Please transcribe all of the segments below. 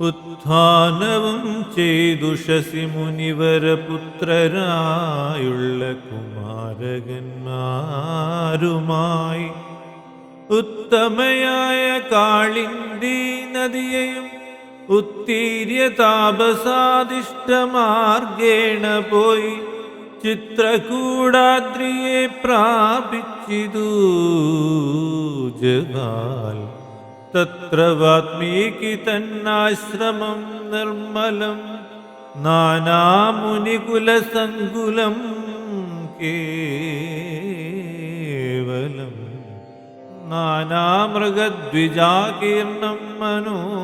ഉത്ഥാനവും ചെയ്തുഷസി മുനിവരപുത്രരായുള്ള കുമാരകന്മാരുമായി. ഉത്തമയായ കാളിന്തി നദിയെയും ഉത്തീര്യ താപസാദിഷ്ടമാർഗേണ പോയി ചിത്രകൂടാദ്രിയെ പ്രാപിച്ചിതു ജഗാൽ. തത്ര വാത്മീകി തന്നാശ്രമം നിർമ്മലം നാനാമുനികുലസങ്കുലം കേവലം നാനാമൃഗദ്വിജാകീർണം മനോഹരം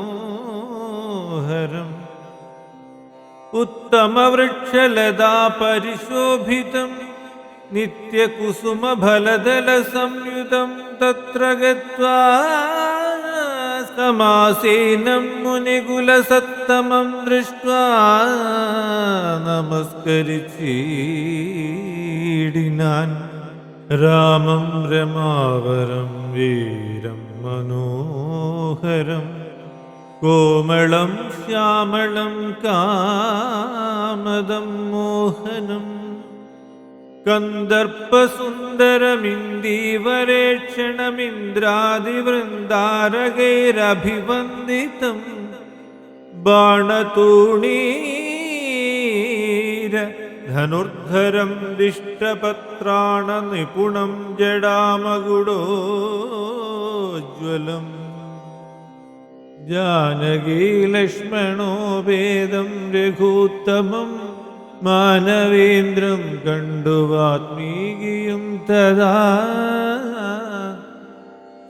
ഉത്തമവൃക്ഷലതാ പരിശോഭിതം നിത്യകുസുമഫലദലസംയുതം തത്ര ഗത്വാ സമാസീനം മുനികുലസത്തമം ദൃഷ്ട്വാ നമസ്കരിച്ചീടിനാൻ രാമം രമാവരം വീരം മനോഹരം. കോമളം ശ്യാമളം കാമദം മോഹനം. കന്ദർപ്പസുന്ദരമിന്ദീവരേക്ഷണമിന്ദ്രാദിവൃന്ദാരകൈരഭിവന്ദിതം ബാണതൂണീര ധനുർധരം ദിഷ്ടപത്രാണ നിപുണം ജഡാമകുടോജ്വലം ജാനകീലക്ഷ്മണോ വേദം രഘൂത്തമം മാനവേന്ദ്രം കണ്ടു വാത്മീകിയും തഥാ.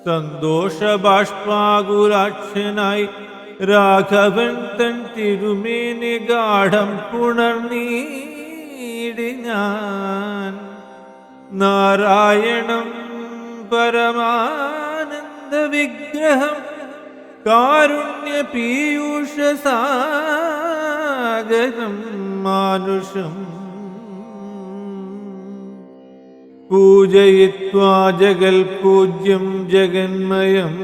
സന്തോഷബാഷ്പാകുലാക്ഷനായി രാഘവൻ തൻ തിരുമേനി ഗാഠം പുണർനീടിനാൻ നാരായണം പരമാനന്ദ വിഗ്രഹം കാരുണ്യ പീയൂഷസാഗരം മാനുഷം പൂജയിത്വാ ജഗൽ പൂജ്യം ജഗന്മയം.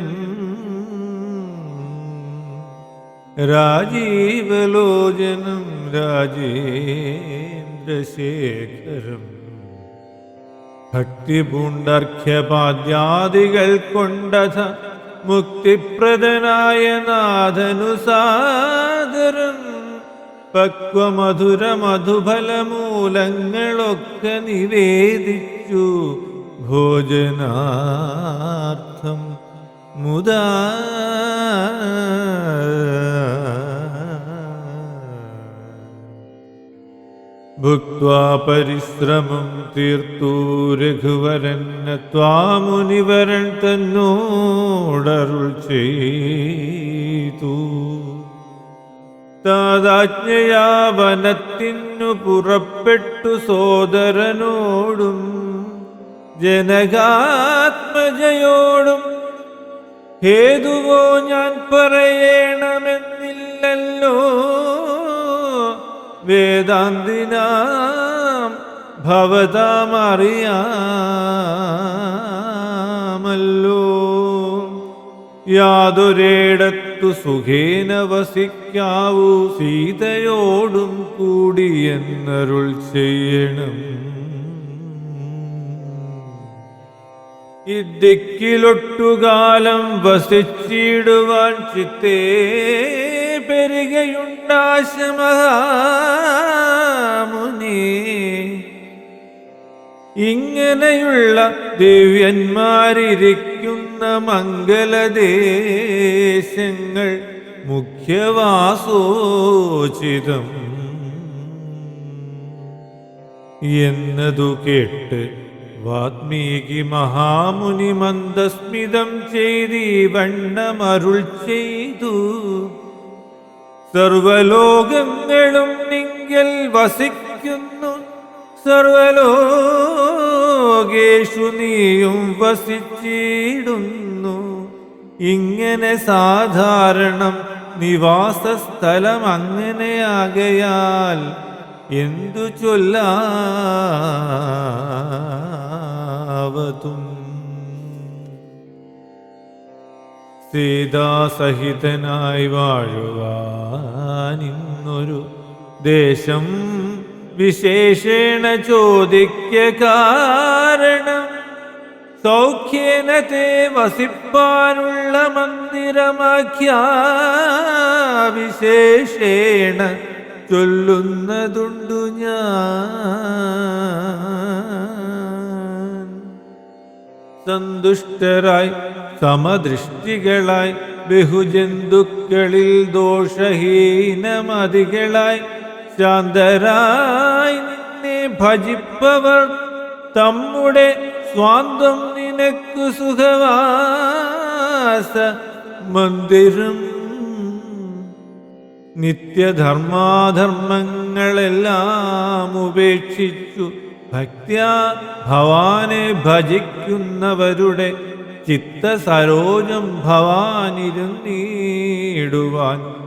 രാജീവലോചനം രാജേന്ദ്രശേഖരം. ഭക്തിപൂണ്ടർഘ്യപാദ്യാദികൾ കൊണ്ടഥ മുക്തിപ്രദനായ നാഥനുസാദരം പക്വമധുര മധുഫലമൂലങ്ങളൊക്കെ നിവേദിച്ചു ഭോജനാർത്ഥം മുദാ. ഭുക്വാ പരിശ്രമം തീർത്തു രഘുവരൻ ത്വാമുനിവരൻ തന്നോടരുൾ ചെയ്തു. താതാജ്ഞയാ വനത്തിനു പുറപ്പെട്ടു സോദരനോടും ജനകാത്മജയോടും ഹേതുവോ ഞാൻ പറയണമെന്നില്ലല്ലോ വേദാന്തിനാം ഭവതാമറിയാമല്ലോ. യാതൊരിടത്തു സുഖേന വസിക്കാവൂ സീതയോടും കൂടി എന്നരുൾ ചെയ്യണം. ഇദ്ദിക്കിലൊട്ടുകാലം വസിച്ചിടുവാൻ ചിത്തേ പെരുകയുണ്ടാശമഹാമുനി. ഇങ്ങനെയുള്ള ദിവ്യന്മാരിരിക്കുന്ന മംഗലദേശങ്ങൾ മുഖ്യവാസോചിതം. എന്നതു കേട്ട് വാത്മീകി മഹാമുനി മന്ദസ്മിതം ചെയ്തി വണ്ണമരുൾ ചെയ്തു. സർവലോകങ്ങളും നിങ്കൽ വസിക്കുന്നു. സർവലോകേഷു നീയും വസിച്ചിടുന്നു. ഇങ്ങനെ സാധാരണം നിവാസസ്ഥലം അങ്ങനെയാകയാൽ എന്തു ചൊല്ലാവതും? സീതാസഹിതനായി വാഴുവാനിന്നൊരു ദേശം വിശേഷേണ ചോദിക്ക കാരണം. സൗഖ്യേന തേ വസിപ്പാനുള്ള മന്ദിരമാഖ്യാവിശേഷേണ ചൊല്ലുന്നതുണ്ടു ഞാൻ. സന്തുഷ്ടരായി സമദൃഷ്ടികളായി ബഹുജന്തുക്കളിൽ ദോഷഹീനമതികളായി ശാന്തരായി നിന്നെ ഭജിപ്പവർ. തമ്മുടെ സ്വാന്തം നിനക്കു സുഖവാസ. മന്ദിരം നിത്യധർമാധർമ്മങ്ങളെല്ലാം ഉപേക്ഷിച്ചു. ഭക്ത്യാ ഭവാനെ ഭജിക്കുന്നവരുടെ ചിത്തസരോജം ഭവാനിരുന്നീടുവാൻ.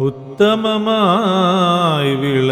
ഉത്തമമായി വിളങ്ങി